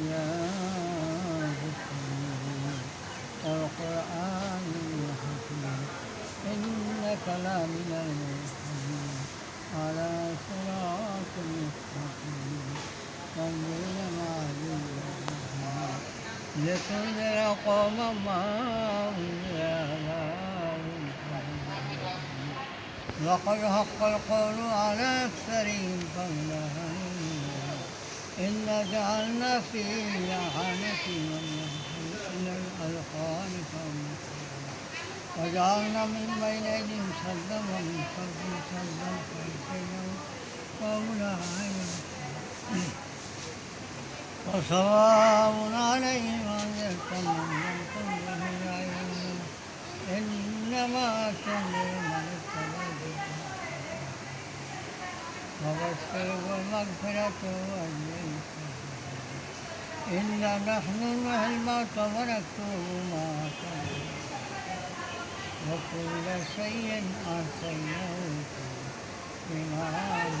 يا بشر القرآن الحكيم إنك لمن المرسلين على صراط مستقيم العزيز الرحيم لتنذر قوما ما لقد حق القول على أكثرهم فلا إنا جعلنا في أعناقهم إلى الأذقان فهم وجعلنا من بين أيديهم سدا ومن خلفهم سدا فأغشيناهم فهم لا وسواء عليهم أنذرتم من لم تنذرهم لا يؤمنون إنما تنذر وبشره مغفرة وأجر إنا نحن الموت ونكتب ما وكل شيء أحصيناه في إمام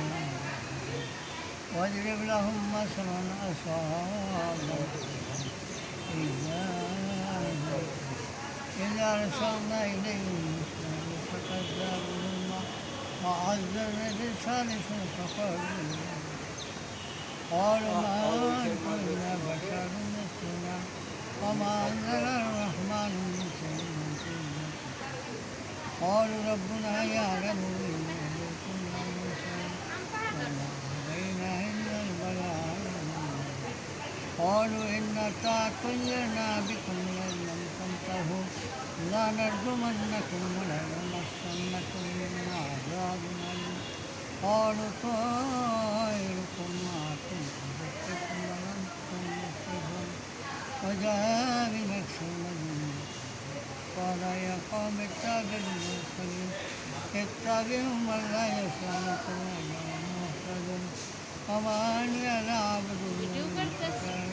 واضرب لهم مثلا أصحاب إذا أرسلنا إليهم فكذبوهما وعززنا بالثالث فقالوا قالوا ما أنتم إلا بشر مثلنا وما أنزل الرحمن من شيء قالوا ربنا يعلم قالوا إنا تعطينا بكم لئن لم تنتهوا لنرجمنكم وليمسنكم منا عذاب أليم قالوا طائركم معكم فذكركم وأنتم مسرفون وجاء بنفس المدينة قال يا قوم اتبعوا المرسلين اتبعوا من لا يسألكم أجرا مهتدون وما أني لا أعبد الذي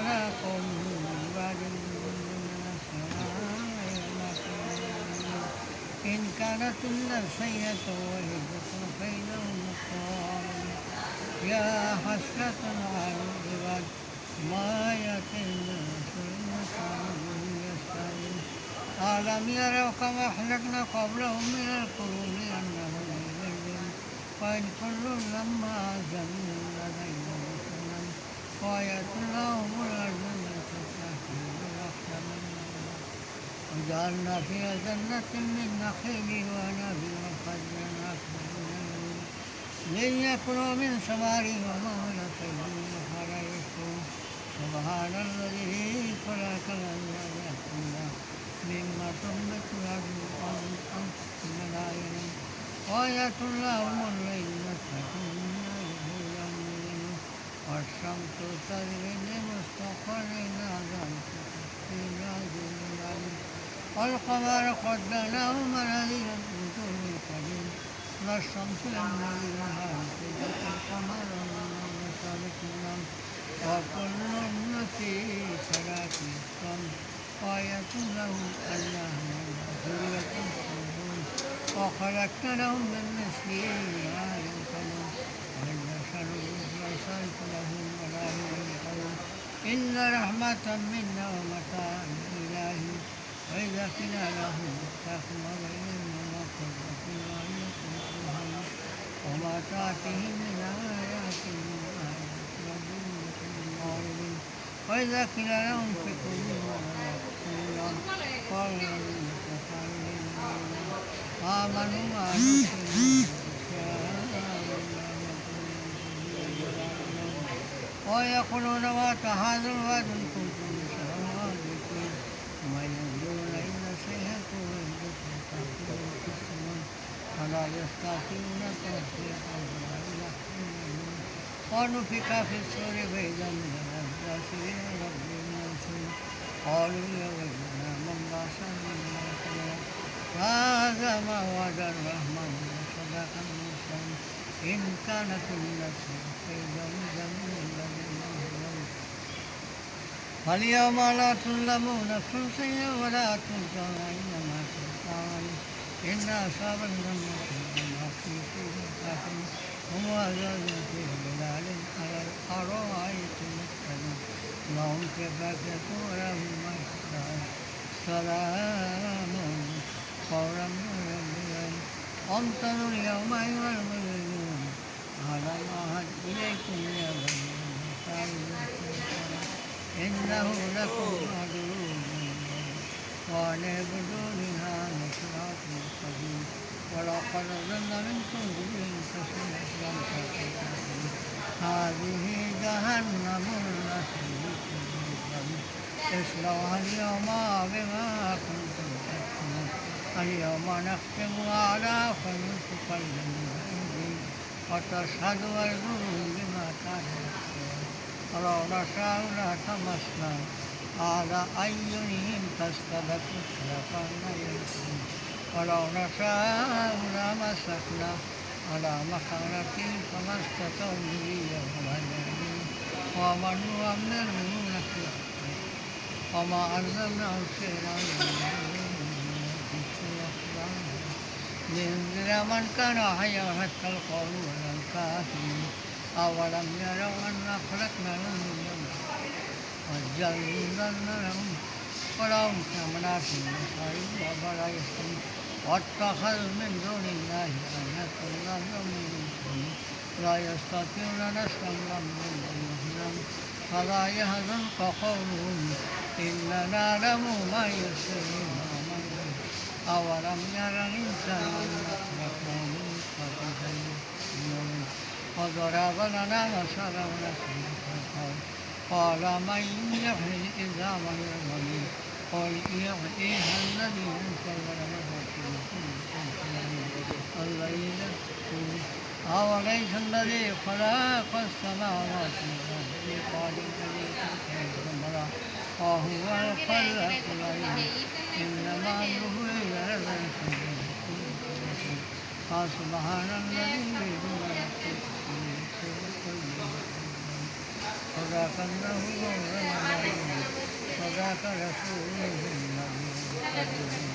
كانت سيئة واحدة فإنهم مقام يا حسرة على العباد ما رسول كانوا يستعين ألم يروا كما أهلكنا قبلهم من القرون أنهم يذلون وإن كل لما زمن لدينا مسلم وآية وجعلنا فيها جنة من نخيل وعنب وفجرنا ليأكلوا من ثمره وما لكيهم ولا يشكرون سبحان الذي خلق الأزواج كلها مما تنبت الأرض ومن أنفسهم وآية لهم الليل نسلك والشمس تجري لمستقر ذلك تفصيل عزيز عليم والقمر قدرناه منازل من الشمس ينبغي لها أن تدرك القمر سابق النوم وكل في صلاة الصمت آية لهم ألا ذرية الصبور وخلقت لهم من مثله ما ينقلون والبشر يصرف لهم ولا ينقلون إن رحمة منا ومتاع إلهي وإذا قيل لهم اتقوا وإنما قرة أعينكم ترهبون وما تأتيهم من آيات من آيات ربهم معرضين وإذا قيل لهم انفقوا مما رزقكم قال آمنوا ما ويقولون مات هذا الوعد إن كنتم فلا يستطيعون توفيقا ولا يحزنون ونفخ في الصور فإذا من الأجداث إلى ربهم ينسون قالوا يا ويلنا من بعثنا من مرقدنا هذا ما وعد الرحمن وصدق المرسلون إن كانت النفس فإذا من الذين ظلموا فاليوم لا تظلمون نفس شيئا ولا تجزون إنما تجزون إن أصحاب الجنة بما في كافرون هم عذاب في ظلال على الأرائك يتقون لهم كفاكة ولهم ما يشتهون سلام قولا من رب العالمين أمطروا اليوم أيها المجرمون على العهد إليكم يا بني إسرائيل إنه لكم عدو قال اعبدوني هذا صراط مستقيم ولقد ضل منكم جبريل كثيرا لم تكن هذه جهنم التي كنتم اصلوها اليوم بما كنتم تكفرون اليوم نختم على فمن تكلم وتشهد أرجلهم بما كانوا يكسبون ولو نشاء لتمسنا على أعينهم فاستبقوا الشيطان يمشون ولو نشاء لمسكنا على مخالتهم فما استطاعوا مضيا ولا يهدون ومن نؤمره نكره وما أنزلنا الشيء لينذر من كان حيا حتى القول ولا الكافرين أولم يروا أنا خلقنا لهم من وزينا لهم ولهم كمنا في المصائب وبلا يسلم واتخذوا من دون الله آلهة لا يؤمنون لا يستطيعون نصرا لهم من فلا يهزنك قولهم إلا نعلم ما يسرون ومن أولم ير الإنسان أنا خلقناه من قبل من وضرب لنا مثلا ونسيه القول قال من يحيي العظام الرميم قل يحييها الذي انشأها الليل أوليس الذي خلق السماوات والأرض. بقادر عليه وهو الخلاق العليم إنما أمره إلى فسبحان الذي صدق الله صدق رسوله النبي